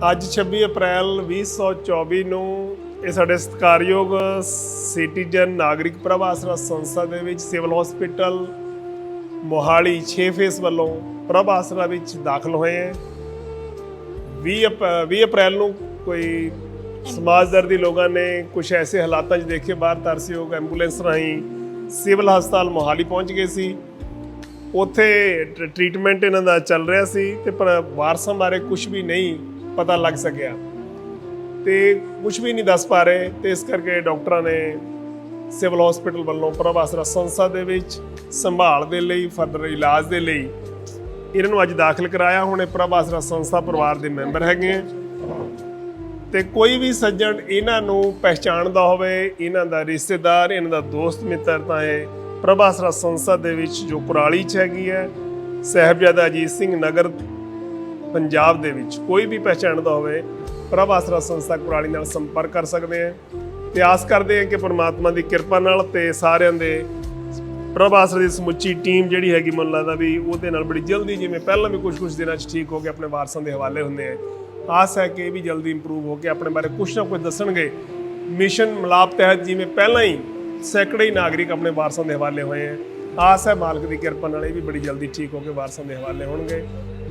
ਅੱਜ 26 ਅਪ੍ਰੈਲ 2024 ਨੂੰ ਇਹ ਸਾਡੇ ਸਤਿਕਾਰਯੋਗ ਸਿਟੀਜ਼ਨ ਨਾਗਰਿਕ ਪ੍ਰਭ ਆਸਰਾ ਸੰਸਥਾ ਦੇ ਵਿੱਚ ਸਿਵਲ ਹਸਪੀਟਲ ਮੋਹਾਲੀ 6 ਫੇਸ ਵੱਲੋਂ ਪ੍ਰਭ ਆਸਰਾ ਵਿੱਚ ਦਾਖਲ ਹੋਏ ਹੈ। 20 ਅਪ- 20 ਅਪ੍ਰੈਲ ਨੂੰ ਕੋਈ ਸਮਾਜ ਦਰਦੀ ਲੋਕਾਂ ਨੇ ਕੁਝ ਐਸੇ ਹਾਲਾਤਾਂ 'ਚ ਦੇਖੇ, ਬਾਹਰ ਤਰਸਯੋਗ ਐਂਬੂਲੈਂਸ ਰਾਹੀਂ ਸਿਵਲ ਹਸਪਤਾਲ ਮੋਹਾਲੀ ਪਹੁੰਚ ਗਏ ਸੀ। ਉੱਥੇ ਟ- ਟ੍ਰੀਟਮੈਂਟ ਇਹਨਾਂ ਦਾ ਚੱਲ ਰਿਹਾ ਸੀ ਤੇ ਪਰ ਵਾਰਸਾਂ ਬਾਰੇ ਕੁਝ ਵੀ ਨਹੀਂ ਪਤਾ ਲੱਗ ਸਕਿਆ। ਤੇ ਕੁਝ ਵੀ ਨਹੀਂ ਦੱਸ ਪਾ ਰਹੇ, ਤੇ ਇਸ ਕਰਕੇ ਡਾਕਟਰਾਂ ਨੇ ਸਿਵਲ ਹਸਪੀਟਲ ਵੱਲੋਂ ਪ੍ਰਭਾਸਰਾ ਸੰਸਥਾ ਦੇ ਵਿੱਚ ਸੰਭਾਲ ਦੇ ਲਈ, ਫਰਦਰ ਇਲਾਜ ਦੇ ਲਈ ਇਹਨਾਂ ਨੂੰ ਅੱਜ ਦਾਖਲ ਕਰਾਇਆ। ਹੁਣ ਇਹ ਪ੍ਰਭ ਸੰਸਥਾ ਪਰਿਵਾਰ ਦੇ ਮੈਂਬਰ ਹੈਗੇ ਆ। ਤੇ ਕੋਈ ਵੀ ਸੱਜਣ ਇਹਨਾਂ ਨੂੰ ਪਹਿਚਾਣਦਾ ਹੋਵੇ, ਇਹਨਾਂ ਦਾ ਰਿਸ਼ਤੇਦਾਰ, ਇਹਨਾਂ ਦਾ ਦੋਸਤ ਮਿੱਤਰ, ਤਾਂ ਇਹ ਪ੍ਰਭਾਸਰਾ ਸੰਸਥਾ ਦੇ ਵਿੱਚ ਜੋ ਕੁਰਾਲੀ ਚ ਹੈਗੀ ਹੈ, ਸਹਿਬਜ਼ਾਦਾ ਅਜੀਤ ਸਿੰਘ ਨਗਰ ਪੰਜਾਬ ਦੇ ਵਿੱਚ ਕੋਈ ਵੀ ਪਹਿਚਾਣਦਾ ਹੋਵੇ, ਪ੍ਰਭ ਆਸਰਾ ਸੰਸਥਾ ਕੁਰਾਲੀ ਨਾਲ ਸੰਪਰਕ ਕਰ ਸਕਦੇ ਹੈ। ਤੇ ਆਸ ਕਰਦੇ ਹਾਂ ਕਿ ਪਰਮਾਤਮਾ ਦੀ ਕਿਰਪਾ ਨਾਲ ਤੇ ਸਾਰਿਆਂ ਦੇ ਪ੍ਰਭ ਆਸਰਾ ਦੀ ਸਮੁੱਚੀ ਟੀਮ ਜਿਹੜੀ ਹੈਗੀ, ਮੈਨੂੰ ਲੱਗਦਾ ਵੀ ਉਹਦੇ ਨਾਲ ਬੜੀ ਜਲਦੀ ਜਿਵੇਂ ਪਹਿਲਾਂ ਵੀ ਕੁਝ ਕੁਝ ਦਿਨਾਂ 'ਚ ਠੀਕ ਹੋ ਕੇ ਆਪਣੇ ਵਾਰਸਾਂ ਦੇ ਹਵਾਲੇ ਹੁੰਦੇ ਆ। ਆਸ ਹੈ ਕਿ ਇਹ ਵੀ ਜਲਦੀ ਇੰਪਰੂਵ ਹੋ ਕੇ ਆਪਣੇ ਬਾਰੇ ਕੁਝ ਨਾ ਕੁਝ ਦੱਸਣਗੇ। ਮਿਸ਼ਨ ਮਲਾਪ ਤਹਿਤ ਜਿਵੇਂ ਪਹਿਲਾਂ ਹੀ ਸੈਂਕੜੇ ਹੀ ਨਾਗਰਿਕ ਆਪਣੇ ਵਾਰਸਾਂ ਦੇ ਹਵਾਲੇ ਹੋਏ ਆ। ਆਸ ਹੈ ਮਾਲਕ ਦੀ ਕਿਰਪਾ ਨਾਲ ਇਹ ਵੀ ਬੜੀ ਜਲਦੀ ਠੀਕ ਹੋ ਕੇ ਵਾਰਸਾਂ ਦੇ ਹਵਾਲੇ ਹੋਣਗੇ।